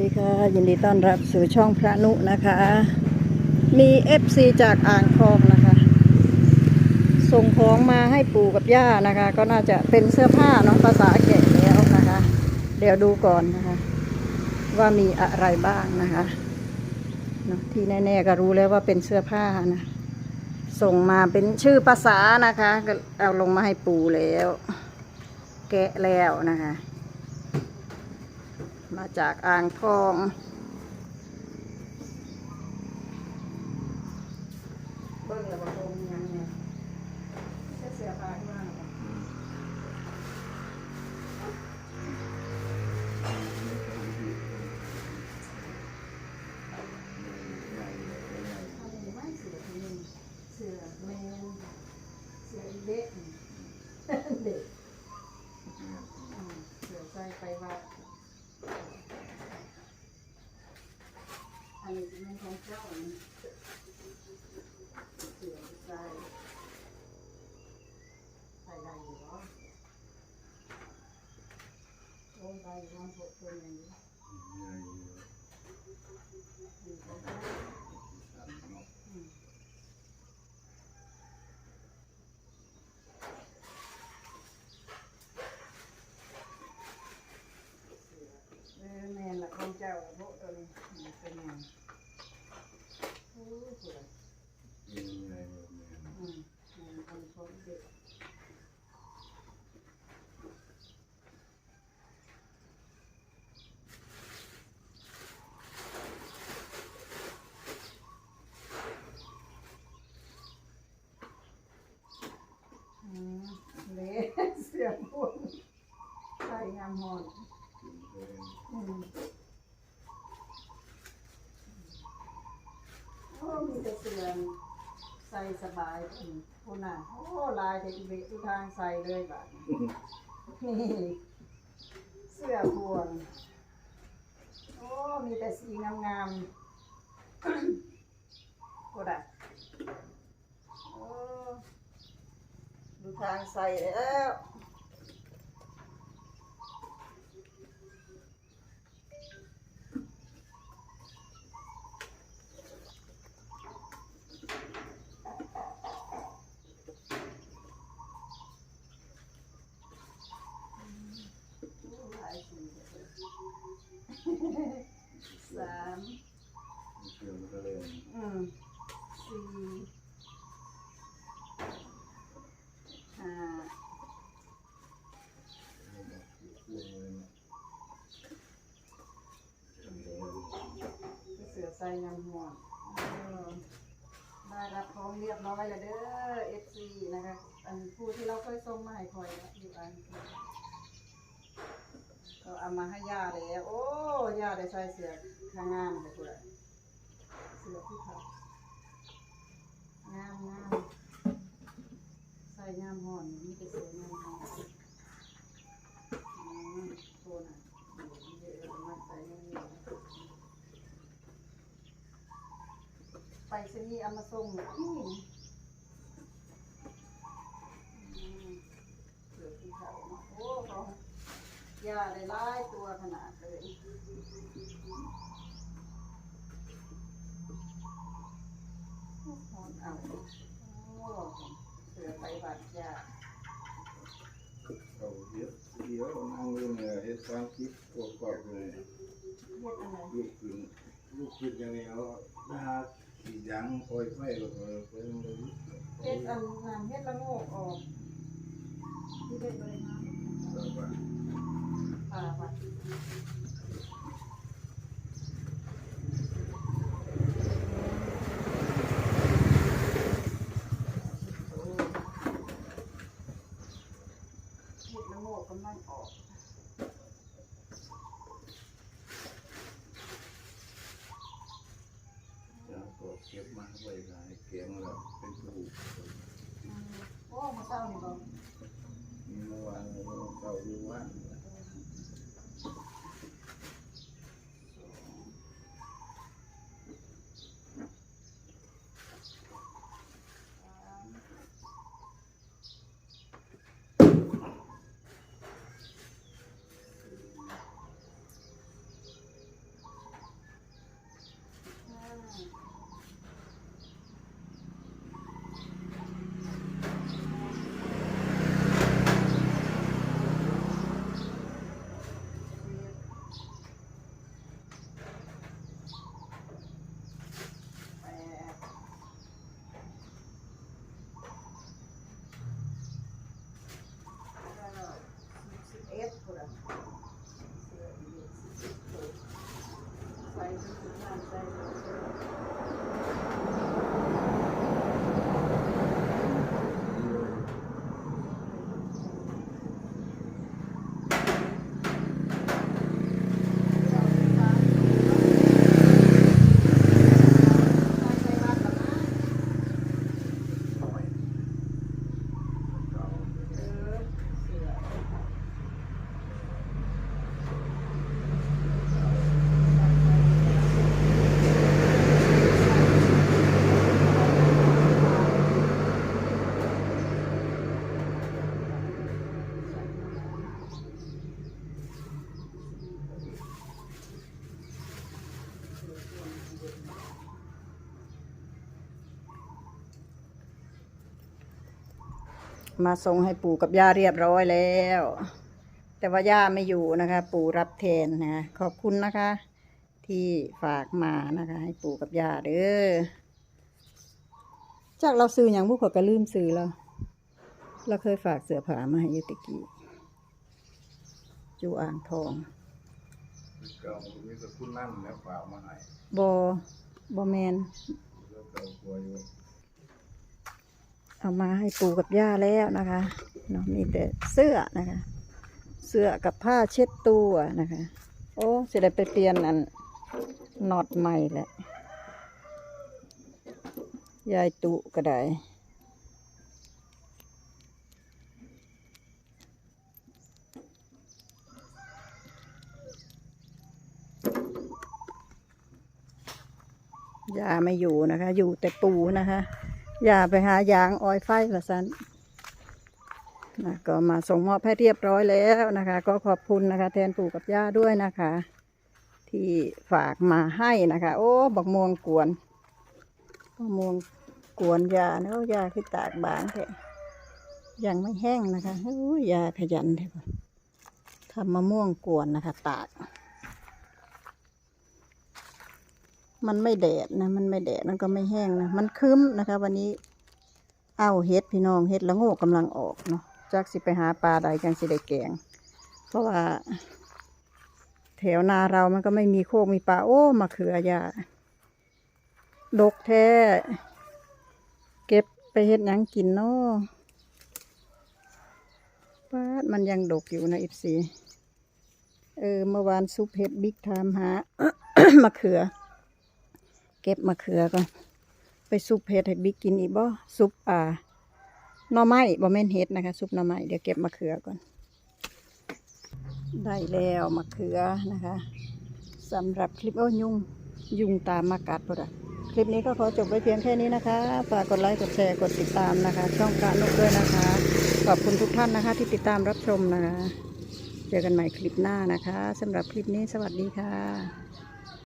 ดีค่ะ ยินดีต้อนรับสู่ช่องพระนุนะคะ มีเอฟซีจากอ่างทองนะคะ ส่งของมาให้ปู่กับย่านะคะ ก็น่าจะเป็นเสื้อผ้าเนาะภาษาแกะแล้วนะคะ เดี๋ยวดูก่อนนะคะ ว่ามีอะไรบ้างนะคะเนาะที่แน่ๆก็รู้แล้วว่าเป็นเสื้อผ้านะ ส่งมาเป็นชื่อภาษานะคะ ก็เอาลงมาให้ปู่แล้ว แกะแล้วนะคะ มาจากอ่างทอง เบิ้งแล้วก็คงยังไงเสื้อเสื้อผ้าที่ว่าน่ะบ่เอาหมูไม้เสือที่นี่เสือแมนเสืออีเด็กเด็กอืมเสือใส่ไปวัด อันนี้จะเป็นของเจ้าอันนี้เสือใส่ใส่ได้อยู่เหรอ โอ้ได้อยู่มันหกตัวอย่างนี้ดีจังเลยอืมเออแม่นละของเจ้าโบตัวนี้นี่เป็นไงโอ้สวย อืมมันเป็นของเด็กอืมเละเสียง พวกใส่งามหอนอืมโอ้มีแต่เสือใส่สบายอืมคุณน่ะโอ้ลายเด็กเบทุกทางใส่เลยแบบนี่เสื้อพวงโอ้มีแต่สีงามๆก็ได้โอ้ดูทางใส่แล้ว หลายสีเลยสาม อืมสี่ห้าเสือใส่ยำหัวเออได้รับของเรียบร้อยแล้วเด้อ FC นะคะ อันผู้ที่เราเคยส่งมาให้คอยนะอยู่อันก็เอามาให้ย่าแล้ว โอ้ย่าได้ใส่เสือข้างงามเลยคุณเสื้อที่เขางามงามใส่งามห่อนมีแต่เสื้องามห่อนอืมโทนอะเดี๋ยวเรามาใส่ในนี้ ไปสนีย์เอามาส่งอืมอืมเสื้อที่เขาเนาะโอ้เขายาได้หลายตัวขนาดเลยหอนเอาโอ้เสือไปบัดยาเขาเดี๋ยวเดี๋ยวนั่งเรื่องเนี่ยเฮ็ดความคิดประกอบเลยเฮ็ดอะไรลูกขึ้นลูกขึ้นย่างนี้เอาดา ขีดยังคอยไฟก็คอยไปมันเลยเฮ็ดอันนั้นเฮ็ดละโงกออกที่เป็นบริหารแล้วก็ป่าบัดเฮ็ดละโงกกำลังออก มาส่งให้ปู่กับย่าเรียบร้อยแล้ว แต่ว่าย่าไม่อยู่นะคะ ปู่รับแทนนะคะขอบคุณนะคะ ที่ฝากมานะคะ ให้ปู่กับย่าเด้อจากเราซื้ออย่างพวกเขาก็ลืมซื้อแล้วเราเคยฝากเสื้อผ้ามาให้อยุติกี้จูอ่างทองเก่ามีสกุลนั่นแล้วฝากมาให้บอบอแมนแล้วเก่ากลัวอยู่ เอามาให้ปู่กับย่าแล้วนะคะเนาะมีแต่เสื้อนะคะ เสื้อกับผ้าเช็ดตัวนะคะ โอ้จะได้ไปเปลี่ยนอันน็อตใหม่แหละยายตุก็ได้ยาไม่อยู่นะคะ อยู่แต่ปูนะคะ อย่าไปหายางออยไฟละสันนะก็มาส่งมอบให้เรียบร้อยแล้วนะคะ ก็ขอบคุณนะคะ แทนปู่กับย่าด้วยนะคะ ที่ฝากมาให้นะคะ โอ้บักม่วงกวนบักม่วงกวนยาเนาะยาคือตากบางแท้ยังไม่แห้งนะคะโอ้ยยาขยันแท้ทำมะม่วงกวนนะคะ ตาก มันไม่แดดนะ มันไม่แดดมันก็ไม่แห้งนะ มันคึ้มนะคะ วันนี้ เอาเฮ็ดพี่น้องเฮ็ดละโง่กำลังออกเนาะจากสิไปหาปลาใดจังสิได้แกง เพราะว่า แถวนาเรามันก็ไม่มีโคกมีปลาโอ้มาเขือยาดกแท้ เก็บไปเฮ็ดยังกินเนาะป้ามันยังดกอยู่นะอิฟซีเออเมื่อวานซุปเฮ็ดบิ๊กไทม์หามะเขือ เก็บมะเขือก่อน ไปซุปเห็ดให้บิ๊กกินอีกบ่ซุปอ่าหน่อไม้บ่แม่นเห็ดนะคะ ซุปหน่อไม้เดี๋ยวเก็บมะเขือก่อน ได้แล้วมะเขือนะคะสำหรับคลิปโอ้ยุงยุงตามมากัดพอดะคลิปนี้ก็ขอจบไว้เพียงแค่นี้นะคะ ฝากกดไลค์ กดแชร์ กดติดตามนะคะ ช่องกานกด้วยนะคะ ขอบคุณทุกท่านนะคะ ที่ติดตามรับชมนะคะ เจอกันใหม่คลิปหน้านะคะสำหรับคลิปนี้สวัสดีค่ะ